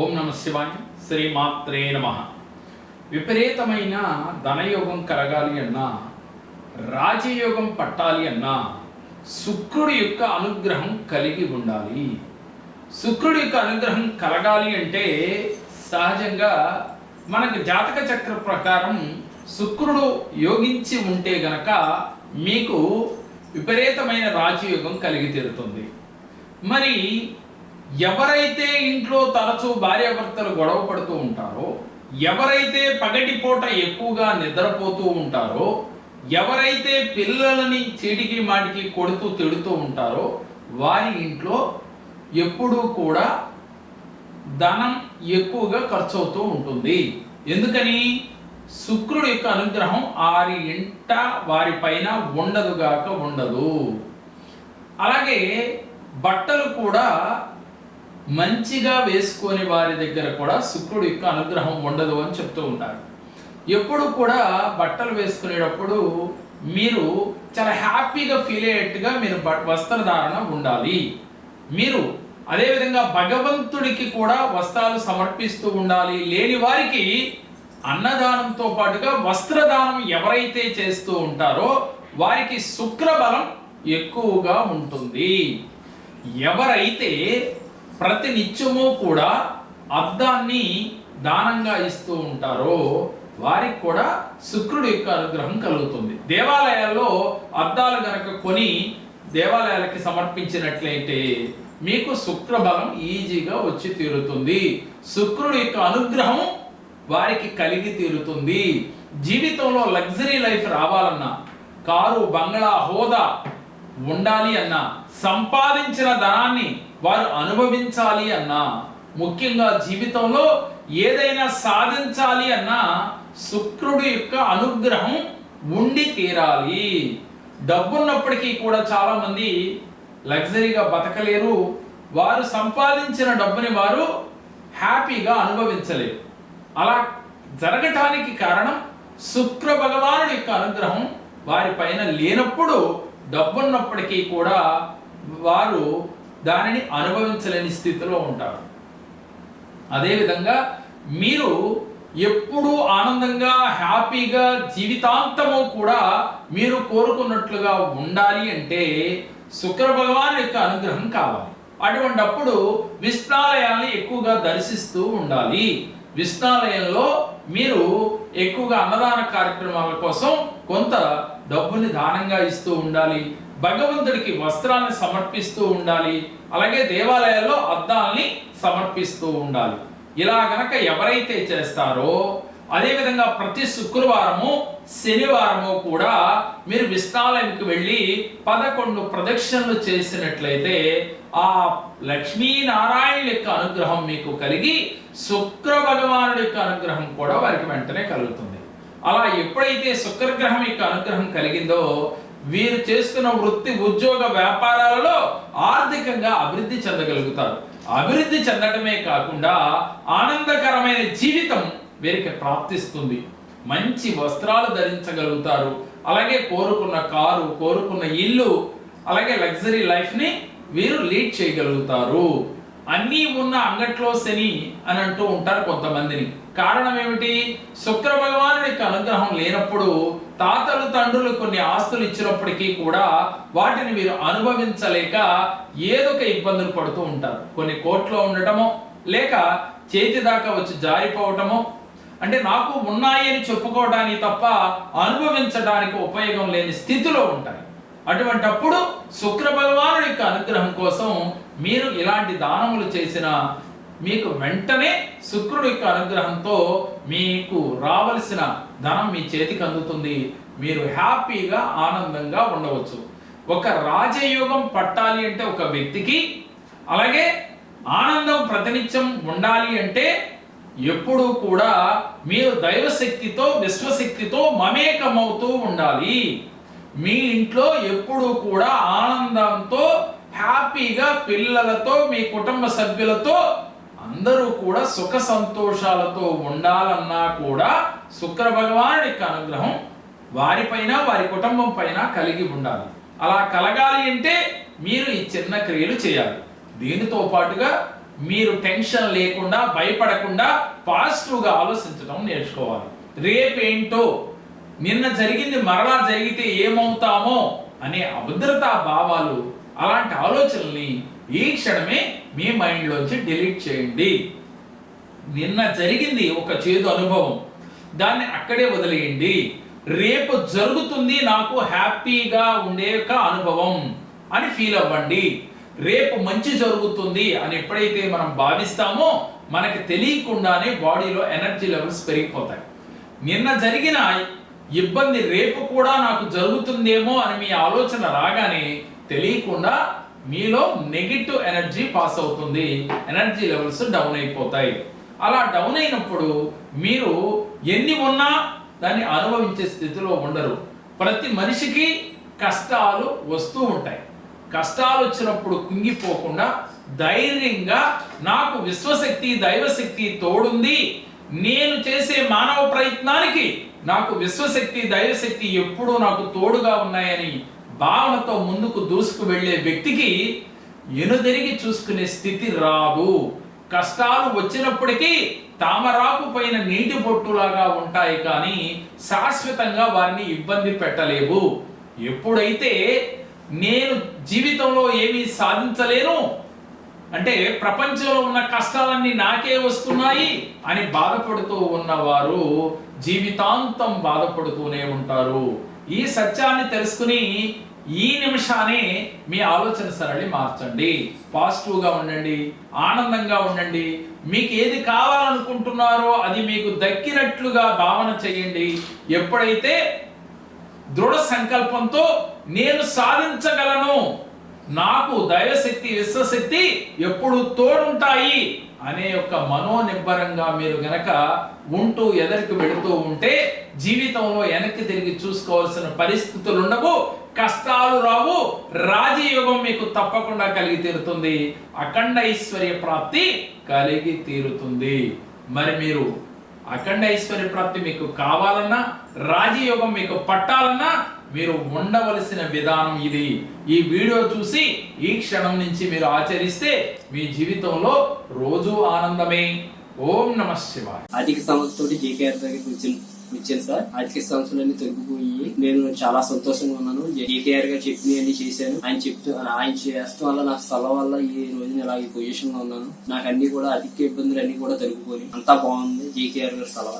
ఓం నమ శివాయ శ్రీమాత్రే నమ. విపరీతమైన ధనయోగం కలగాలి అన్నా రాజయోగం పట్టాలి అన్నా శుక్రుడి యొక్క అనుగ్రహం కలిగి ఉండాలి. శుక్రుడి యొక్క అనుగ్రహం కలగాలి అంటే సహజంగా మనకు జాతక చక్ర ప్రకారం శుక్రుడు యోగించి ఉంటే గనక మీకు విపరీతమైన రాజయోగం కలిగి తీరుతుంది. మరి ఎవరైతే ఇంట్లో తరచూ భార్యాభర్తలు గొడవ పడుతూ ఉంటారో ఎవరైతే పగటిపూట ఎక్కువగా నిద్రపోతూ ఉంటారో ఎవరైతే పిల్లలని చెడికి మాటికి కొడుతూ తిడుతూ ఉంటారో వారి ఇంట్లో ఎప్పుడూ కూడా ధనం ఎక్కువగా ఖర్చు అవుతూ ఉంటుంది. ఎందుకని? శుక్రుడి యొక్క అనుగ్రహం వారి ఇంట వారి పైన ఉండదుగాక ఉండదు. అలాగే బట్టలు కూడా మంచిగా వేసుకొని వారి దగ్గర కూడా శుక్రుడి యొక్క అనుగ్రహం ఉండదు అని చెప్తూ ఉంటారు ఎప్పుడు కూడా బట్టలు వేసుకునేటప్పుడు మీరు చాలా హ్యాపీగా ఫీల్ అయ్యేట్టుగా మీరు బ- వస్త్రధారణ ఉండాలి. మీరు అదేవిధంగా భగవంతుడికి కూడా వస్త్రాలు సమర్పిస్తూ ఉండాలి. లేని వారికి అన్నదానంతో పాటుగా వస్త్రదానం ఎవరైతే చేస్తూ ఉంటారో వారికి శుక్రబలం ఎక్కువగా ఉంటుంది. ఎవరైతే ప్రతి నిత్యము కూడా అద్దాన్ని దానంగా ఇస్తూ ఉంటారో వారికి కూడా శుక్రుడి యొక్క అనుగ్రహం కలుగుతుంది. దేవాలయాల్లో అద్దాలు గనక కొని దేవాలయాలకి సమర్పించినట్లయితే మీకు శుక్రబలం ఈజీగా వచ్చి తీరుతుంది. శుక్రుడి యొక్క అనుగ్రహం వారికి కలిగి తీరుతుంది. జీవితంలో లగ్జరీ లైఫ్ రావాలన్నా కారు బంగ్లా హోదా ఉండాలి అన్నా సంపాదించిన ధనాన్ని వారు అనుభవించాలి అన్నా ముఖ్యంగా జీవితంలో ఏదైనా సాధించాలి అన్నా శుక్రుడి యొక్క అనుగ్రహం ఉండి తీరాలి. డబ్బున్నప్పటికీ కూడా చాలా మంది లగ్జరీగా బతకలేరు. వారు సంపాదించిన డబ్బుని వారు హ్యాపీగా అనుభవించలేరు. అలా జరగటానికి కారణం శుక్ర భగవానుడి యొక్క అనుగ్రహం. వారి పైన లేనప్పుడు డబ్బున్నప్పటికీ కూడా వారు దానిని అనుభవించలేని స్థితిలో ఉంటారు. అదేవిధంగా మీరు ఎప్పుడూ ఆనందంగా హ్యాపీగా జీవితాంతము కూడా మీరు కోరుకున్నట్లుగా ఉండాలి అంటే శుక్ర భగవాన్ యొక్క అనుగ్రహం కావాలి. అటువంటప్పుడు విష్ణాలయాల్ని ఎక్కువగా దర్శిస్తూ ఉండాలి. విష్ణాలయంలో మీరు ఎక్కువగా అన్నదాన కార్యక్రమాల కోసం కొంత డబ్బుని దానంగా ఇస్తూ ఉండాలి భగవంతుడికి వస్త్రాన్ని సమర్పిస్తూ ఉండాలి అలాగే దేవాలయాల్లో అద్దాల్ని సమర్పిస్తూ ఉండాలి. ఇలా గనక ఎవరైతే చేస్తారో అదేవిధంగా ప్రతి శుక్రవారము శనివారము కూడా మీరు విష్ణాలయంకి వెళ్ళి పదకొండు ప్రదక్షిణలు చేసినట్లయితే ఆ లక్ష్మీనారాయణ యొక్క అనుగ్రహం మీకు కలిగి శుక్ర భగవానుడి యొక్క అనుగ్రహం కూడా వారికి వెంటనే కలుగుతుంది. అలా ఎప్పుడైతే శుక్రగ్రహం యొక్క అనుగ్రహం కలిగిందో వీరు చేస్తున్న వృత్తి ఉద్యోగ వ్యాపారాలలో ఆర్థికంగా అభివృద్ధి చెందగలుగుతారు. అభివృద్ధి చెందడమే కాకుండా ఆనందకరమైన జీవితం వీరికి ప్రాప్తిస్తుంది. మంచి వస్త్రాలు ధరించగలుగుతారు. అలాగే కోరుకున్న కారు కోరుకున్న ఇల్లు అలాగే లగ్జరీ లైఫ్ని వీరు లీడ్ చేయగలుగుతారు. అన్నీ ఉన్న అంగట్లో శని అని అంటూ ఉంటారు కొంతమందిని. కారణం ఏమిటి? శుక్ర భగవానుడి యొక్క అనుగ్రహం లేనప్పుడు తాతలు తండ్రులు కొన్ని ఆస్తులు ఇచ్చినప్పటికీ కూడా వాటిని వీరు అనుభవించలేక ఏదో ఒక ఇబ్బందులు పడుతూ ఉంటారు. కొన్ని కోర్టులో ఉండటమో లేక చేతి దాకా వచ్చి జారిపోవటమో అంటే నాకు ఉన్నాయి అని చెప్పుకోవడానికి తప్ప అనుభవించడానికి ఉపయోగం లేని స్థితిలో ఉంటాయి. అటువంటప్పుడు శుక్ర భగవానుడి యొక్క అనుగ్రహం కోసం మీరు ఇలాంటి దానములు చేసిన మీకు వెంటనే శుక్రుడి యొక్క అనుగ్రహంతో మీకు రావలసిన ధనం మీ చేతికి అందుతుంది. మీరు హ్యాపీగా ఆనందంగా ఉండవచ్చు. ఒక రాజయోగం పట్టాలి అంటే ఒక వ్యక్తికి అలాగే ఆనందం ప్రతినిత్యం ఉండాలి అంటే ఎప్పుడూ కూడా మీరు దైవశక్తితో విశ్వశక్తితో మమేకమవుతూ ఉండాలి. మీ ఇంట్లో ఎప్పుడూ కూడా ఆనందంతో హ్యాపీగా పిల్లలతో మీ కుటుంబ సభ్యులతో అందరూ కూడా సుఖ సంతోషాలతో ఉండాలన్నా కూడా శుక్ర భగవానుడి యొక్క అనుగ్రహం వారిపైన వారి కుటుంబం పైన కలిగి ఉండాలి. అలా కలగాలి అంటే మీరు ఈ చిన్న క్రియలు చేయాలి. దీనితో పాటుగా మీరు టెన్షన్ లేకుండా భయపడకుండా పాజిటివ్గా ఆలోచించడం నేర్చుకోవాలి. రేపేంటో? నిన్న జరిగింది మరలా జరిగితే ఏమవుతామో? అనే అభద్రతా భావాలు అలాంటి ఆలోచనల్ని ఈ క్షణమే మీ మైండ్లోంచి డిలీట్ చేయండి. నిన్న జరిగింది ఒక చేదు అనుభవం. దాన్ని అక్కడే వదిలేయండి. రేపు జరుగుతుంది నాకు హ్యాపీగా ఉండే అనుభవం అని ఫీల్ అవ్వండి. రేపు మంచి జరుగుతుంది అని ఎప్పుడైతే మనం భావిస్తామో మనకి తెలియకుండానే బాడీలో ఎనర్జీ లెవెల్స్ పెరిగిపోతాయి. నిన్న జరిగిన ఇబ్బంది రేపు కూడా నాకు జరుగుతుందేమో అని మీ ఆలోచన రాగానే తెలియకుండా మీలో నెగిటివ్ ఎనర్జీ పాస్ అవుతుంది. ఎనర్జీ లెవెల్స్ డౌన్ అయిపోతాయి. అలా డౌన్ అయినప్పుడు మీరు ఎన్ని ఉన్నా దాన్ని అనుభవించే స్థితిలో ఉండరు. ప్రతి మనిషికి కష్టాలు వస్తూ ఉంటాయి. కష్టాలు వచ్చినప్పుడు కుంగిపోకుండా ధైర్యంగా నాకు విశ్వశక్తి దైవశక్తి తోడుంది. నేను చేసే మానవ ప్రయత్నానికి నాకు విశ్వశక్తి దైవశక్తి ఎప్పుడూ నాకు తోడుగా ఉన్నాయని భావనతో ముందుకు దూసుకు వెళ్ళే వ్యక్తికి ఎనుదెరిగి చూసుకునే స్థితి రాదు. కష్టాలు వచ్చినప్పటికీ తామరాకు పైన నీటి బొట్టులాగా ఉంటాయి కానీ శాశ్వతంగా వారిని ఇబ్బంది పెట్టలేవు. ఎప్పుడైతే నేను జీవితంలో ఏమీ సాధించలేను అంటే ప్రపంచంలో ఉన్న కష్టాలన్నీ నాకే వస్తున్నాయి అని బాధపడుతూ ఉన్నవారు జీవితాంతం బాధపడుతూనే ఉంటారు. ఈ సత్యాన్ని తెలుసుకుని ఈ నిమిషానే మీ ఆలోచన సరళి మార్చండి. పాజిటివ్గా ఉండండి ఆనందంగా ఉండండి. మీకు ఏది కావాలనుకుంటున్నారో అది మీకు దక్కినట్లుగా భావన చేయండి. ఎప్పుడైతే దృఢ సంకల్పంతో నేను సాధించగలను నాకు దైవశక్తి విశ్వశక్తి ఎప్పుడు తోడుంటాయి అనే యొక్క మనోనిబ్బరంగా మీరు గనక ఉంటూ ఎదరికి వెళుతూ ఉంటే జీవితంలో వెనక్కి తిరిగి చూసుకోవాల్సిన పరిస్థితులు ఉండవు కష్టాలు రావు రాజయోగం మీకు తప్పకుండా కలిగి తీరుతుంది అఖండ ఐశ్వర్య ప్రాప్తి కలిగి తీరుతుంది. మరి మీరు అఖండ ఐశ్వర్య ప్రాప్తి మీకు కావాలన్నా రాజయోగం మీకు పట్టాలన్నా మీరు ఉండవలసిన విధానం ఇది. ఈ వీడియో చూసి ఈ క్షణం నుంచి మీరు ఆచరిస్తే మీ జీవితంలో రోజు ఆనందమే. ఓం నమ శివాయ. ఆర్థిక సమస్యతోటి జేకేఆర్ దగ్గరికి వచ్చాను ఇచ్చాను సార్. ఆర్థిక సమస్యలన్నీ తగ్గిపోయి నేను చాలా సంతోషంగా ఉన్నాను. జేకేఆర్ గారు చెప్పినవి అన్ని చేశాను ఆయన చెప్తూ ఆయన చేస్తూ వల్ల నా స్థలం వల్ల ఈ రోజు ఇలా ఈ పొజిషన్లో ఉన్నాను. నాకు అన్ని కూడా అధిక ఇబ్బందులు అన్ని కూడా తగ్గిపోయి అంతా బాగుంది. జీకేఆర్ గారి స్థలం